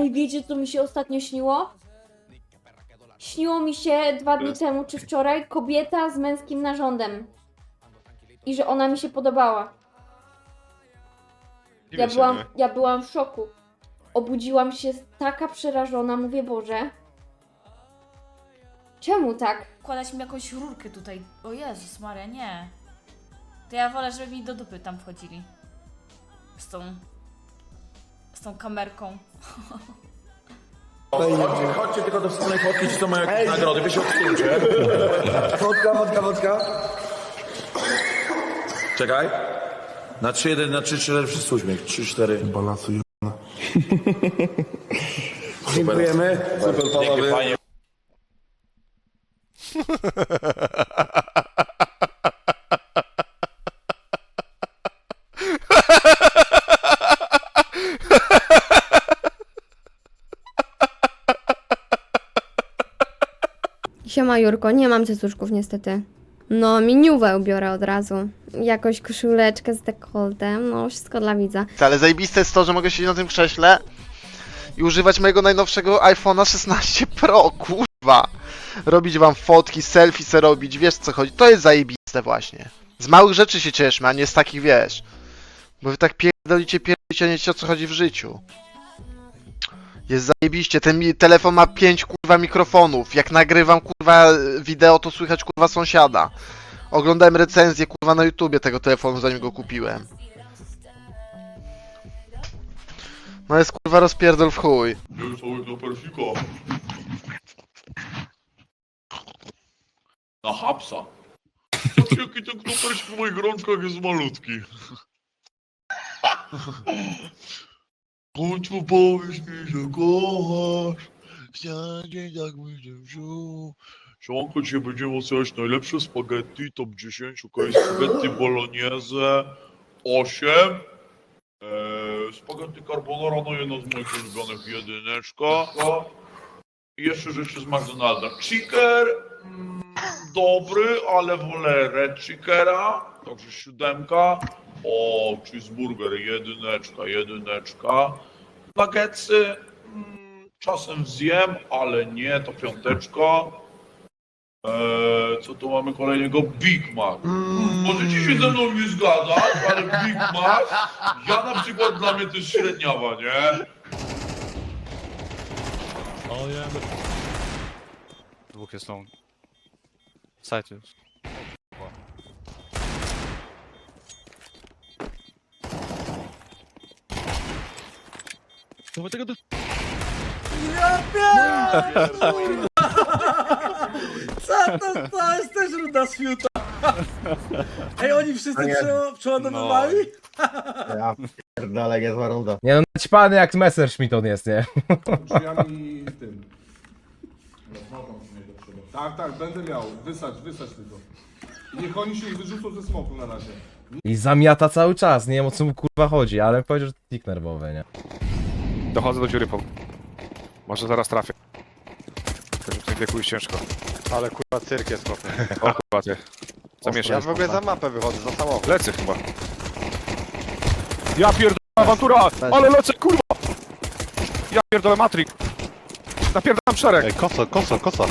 Ej, wiecie co mi się ostatnio śniło? Śniło mi się dwa dni temu czy wczoraj kobieta z męskim narządem. I że ona mi się podobała. Ja byłam, ja byłam w szoku. Obudziłam się taka przerażona, mówię Boże. Czemu tak? Wkładać mi jakąś rurkę tutaj. O Jezus Maria, nie. To ja wolę, żeby mi do dupy tam wchodzili. Z tą... Z tą kamerką. Chodźcie, chodźcie tylko do wspólnej fotki, ci co mają jakieś nagrody, wy się odsuńcie. Wodka, wodka, wodka. Czekaj. Na 3, 1, na 3, 4, wszyscy uśmiech. 3, 4. Balasu Dziękujemy. Super panowie. Siema Jurko, nie mam cycuszków niestety. No, miniówę ubiorę od razu. Jakąś koszuleczkę z dekoltem, no wszystko dla widza. Ale zajebiste jest to, że mogę siedzieć na tym krześle i używać mojego najnowszego iPhone'a 16 Pro, kurwa. Robić wam fotki, selfie se robić, wiesz co chodzi. To jest zajebiste właśnie. Z małych rzeczy się cieszmy, a nie z takich, wiesz. Bo wy tak pierdolicie, pierdolicie, a nie wiecie o co chodzi w życiu. Jest zajebiście, ten mi telefon ma 5 kurwa mikrofonów. Jak nagrywam kurwa wideo, to słychać kurwa sąsiada. Oglądałem recenzję kurwa na YouTubie tego telefonu, zanim go kupiłem. No jest kurwa rozpierdol w chuj. Na hapsa. Patrz jaki ten knopersik w moich rączkach jest malutki. Chodź mu powiedz mi, że kochasz. Siadzie tak będzie wziął. Siemanko, dzisiaj będziemy oceniać najlepsze spaghetti, top 10, okej, spaghetti bolognese 8. Eee, spaghetti carbonara, no jedno z moich ulubionych, jedyneczka. I jeszcze rzeczy z McDonalda. Chicker, mm, dobry, ale wolę red chickera, także siódemka. O, cheeseburger, jedyneczka, jedyneczka. Nuggetsy, mm, czasem zjem, ale nie, to piąteczka. Eee, co tu mamy kolejnego? Big Mac. Możecie się ze mną nie zgadzać, ale Big Mac, ja na przykład dla mnie to jest średniawa, nie? Dwóch jest long. Side jest. To tego do... Co to, to jest też runda z fiuta. Ej, oni wszyscy prze- przeładowywali? Ja pierdolę, jest runda. Nie no, naćpany jak Messerschmitt on jest, nie? Drzwiami tym. Tak, tak, będę miał. Wysać, wysać tylko. Niech oni się wyrzucą ze smoku na razie. I zamiata cały czas, nie wiem o co mu kurwa chodzi, ale powiedział, że to tik nerwowy, nie? Dochodzę do dziury po... Może zaraz trafię. Tylko, że w tym wieku jest ciężko. Ale kurwa cyrk jest chłopie. O kurwa ty. Zamieszam. Ja w ogóle za mapę wychodzę, za samochód. Lecę chyba. Ja pierdolę awantura! Ale lecę, kurwa! Ja pierdolę Matrix! Napierdalam szereg! Ej, kosa, kosa, kosa.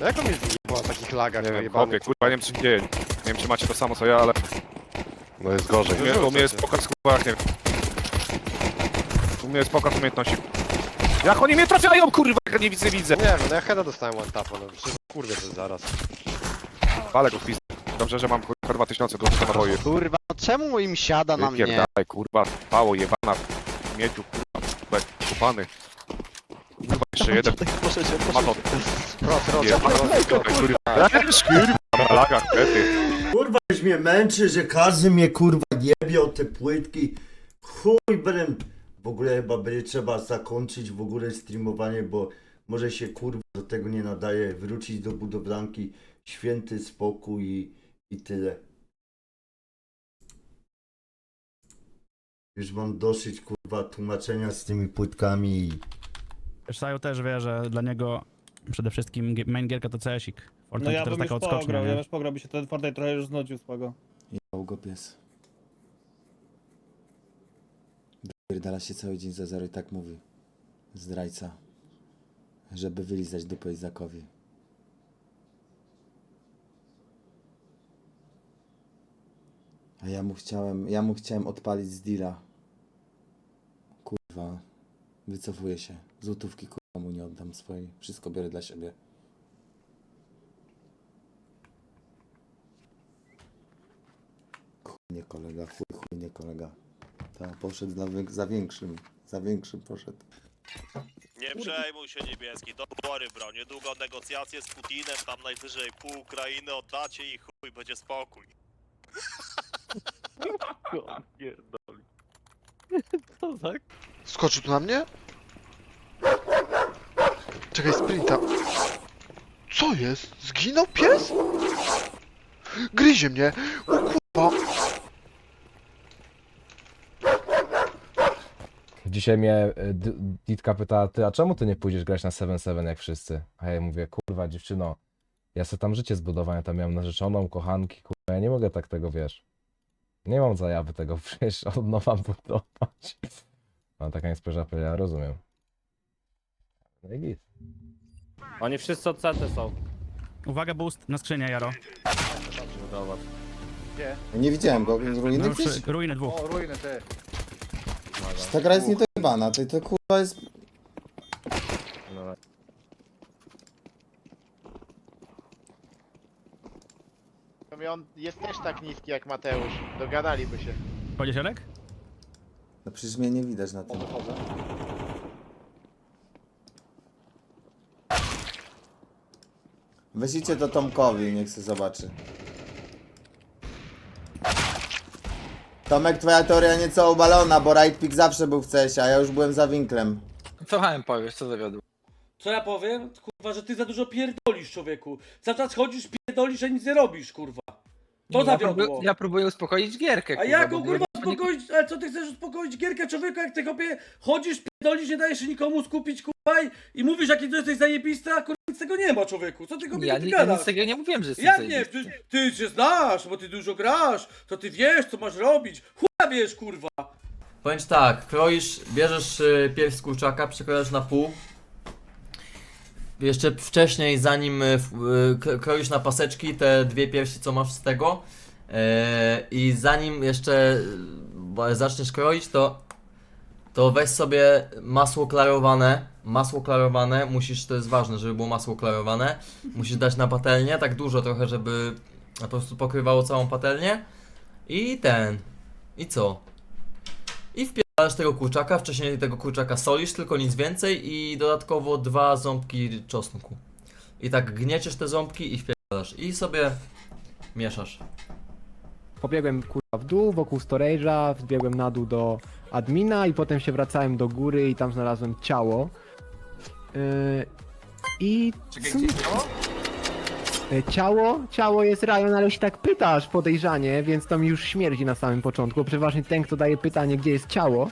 Jak on była na takich lagach Nie wiem, chłopie, kurwa, nie wiem się dzieje. Nie wiem czy macie to samo co ja, ale... No jest gorzej. U mnie, u mnie jest pokaz kurwa, jak nie wiem. U mnie jest pokaz umiejętności. Jak oni mnie trafiają, kurwa, jak nie widzę, widzę! Nie wiem, no ja heada dostałem one tapa, no przecież kurwie to zaraz. Ale go w pizdę. Dobrze, że mam kurwa 2000 do do naboju. Kurwa, no czemu im siada na mnie? Wypierdalaj, kurwa, pało jebana. Mieciu, kurwa, kupany. Kurwa, jeszcze jeden. Proszę cię, proszę to. cię. Proszę, proszę, proszę, kurwa. Wtedy. Kurwa, już mnie męczy, że każdy mnie kurwa jebie o te płytki. Chuj będę... W ogóle chyba będzie trzeba zakończyć w ogóle streamowanie, bo może się kurwa do tego nie nadaje. Wrócić do budowlanki, święty spokój i, i tyle. Już mam dosyć kurwa tłumaczenia z tymi płytkami i... Sajo też wie, że dla niego przede wszystkim gi- main gierka to CS-ik. No Fortnite ja to bym teraz już taka odskocznia, pograł, nie? ja już pograł, by się ten Fortnite trochę już znudził z tego. go pies. Pierdala się cały dzień za zero i tak mówi. Zdrajca. Żeby wylizać dupę Izakowi. A ja mu chciałem, ja mu chciałem odpalić z deala. Kurwa. Wycofuję się. Złotówki kurwa mu nie oddam swojej. Wszystko biorę dla siebie. Chuj nie kolega, chuj, chuj nie kolega. Ta poszedł za, wy- za większym. Za większym poszedł. Nie przejmuj się niebieski, do pory bro. Niedługo negocjacje z Putinem, tam najwyżej pół Ukrainy oddacie i chuj, będzie spokój. Skoczył tu na mnie? Czekaj, sprinta. Co jest? Zginął pies? Gryzie mnie. Kurwa. Dzisiaj mnie D- Ditka pyta, ty, a czemu ty nie pójdziesz grać na 7-7 jak wszyscy? A ja mówię, kurwa dziewczyno, ja sobie tam życie zbudowałem, tam miałem narzeczoną, kochanki, kurwa, ja nie mogę tak tego, wiesz. Nie mam zajawy tego, przecież od nowa budować. No taka nie spojrzała, ja rozumiem. No i git. Oni wszyscy od CT są. Uwaga, boost na skrzynię, Jaro. Nie widziałem go. Ruiny gdzieś? ruiny dwóch. O, ruiny ty. Ta gra jest niedojebana. To, to kurwa jest... On jest też tak niski jak Mateusz. Dogadaliby się. Jarek? No przecież mnie nie widać na tym. Weźcie to Tomkowi, niech se zobaczy. Tomek, twoja teoria nieco obalona, bo right pick zawsze był w CS, a ja już byłem za winklem. Co mam powiesz, co zawiodło? Co ja powiem? Kurwa, że ty za dużo pierdolisz, człowieku. Cały czas chodzisz, pierdolisz, a nic nie robisz, kurwa. To zawiodło. Ja próbuję uspokoić gierkę, A jak go kurwa uspokoić, ale co ty chcesz uspokoić gierkę człowieku, jak ty kopie chodzisz, pierdolisz, nie dajesz się nikomu skupić, kurwa, i, mówisz jaki to jesteś zajebisty, a kurwa nic z tego nie ma, człowieku. Co ty kopie Ja, ty ni- gadasz? nic takiego nie mówiłem, że jesteś Jak zajebisty. nie? Ty, ty się znasz, bo ty dużo grasz, to ty wiesz, co masz robić. Chuja wiesz, kurwa. Powiem ci tak, kroisz, bierzesz y, pierś z kurczaka, przekrojasz na pół. Jeszcze wcześniej, zanim y, y, kro- kroisz na paseczki te dwie piersi, co masz z tego. E, I zanim jeszcze zaczniesz kroić, to, to weź sobie masło klarowane. Masło klarowane, musisz, to jest ważne, żeby było masło klarowane. Musisz dać na patelnię, tak dużo trochę, żeby po prostu pokrywało całą patelnię. I ten. I co? I wpierasz tego kurczaka, wcześniej tego kurczaka solisz, tylko nic więcej i dodatkowo dwa ząbki czosnku. I tak gnieciesz te ząbki i wpierasz. I sobie mieszasz. Pobiegłem kurwa w dół, wokół storage'a, wbiegłem na dół do admina i potem się wracałem do góry i tam znalazłem ciało. Yy, I Yy, Ciało, ciało jest Ryan, ale się tak pytasz podejrzanie, więc to mi już śmierdzi na samym początku. Przeważnie ten, kto daje pytanie, gdzie jest ciało,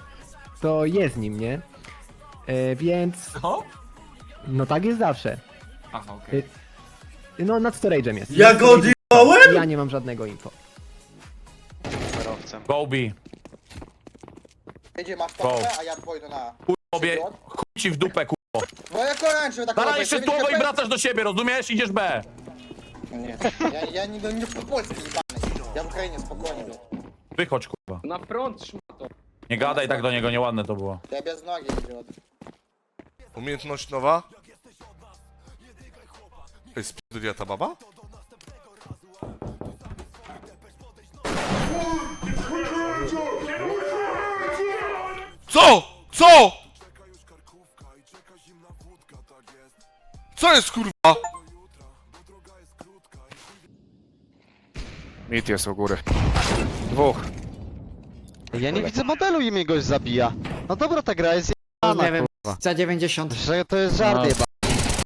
to jest nim, nie? Yy, więc... No tak jest zawsze. Aha, Yy, No nad storage'em jest. Ja go odjebałem? Ja nie mam żadnego info. Gobi. Jedzie masz Go. a ja pójdę na... Obie, chuj ci w dupę, kurwa. No ja kończę, tak Dalej jeszcze słowo i wracasz do siebie, rozumiesz? Idziesz B. Nie, ja, ja nie, nie po polsku Ja w Ukrainie spokojnie. Wychodź, kurwa. Na prąd, szmato. Nie gadaj tak do niego, nieładne to było. Ja bez nogi idiot. Umiejętność nowa? To jest spierdoliła ta baba? Co? Co? Co jest kurwa? Mit jest u góry. Dwóch. Ja nie widzę modelu i mnie goś zabija. No dobra, ta gra jest Nie wiem, C90. Że to jest żart No. jeba.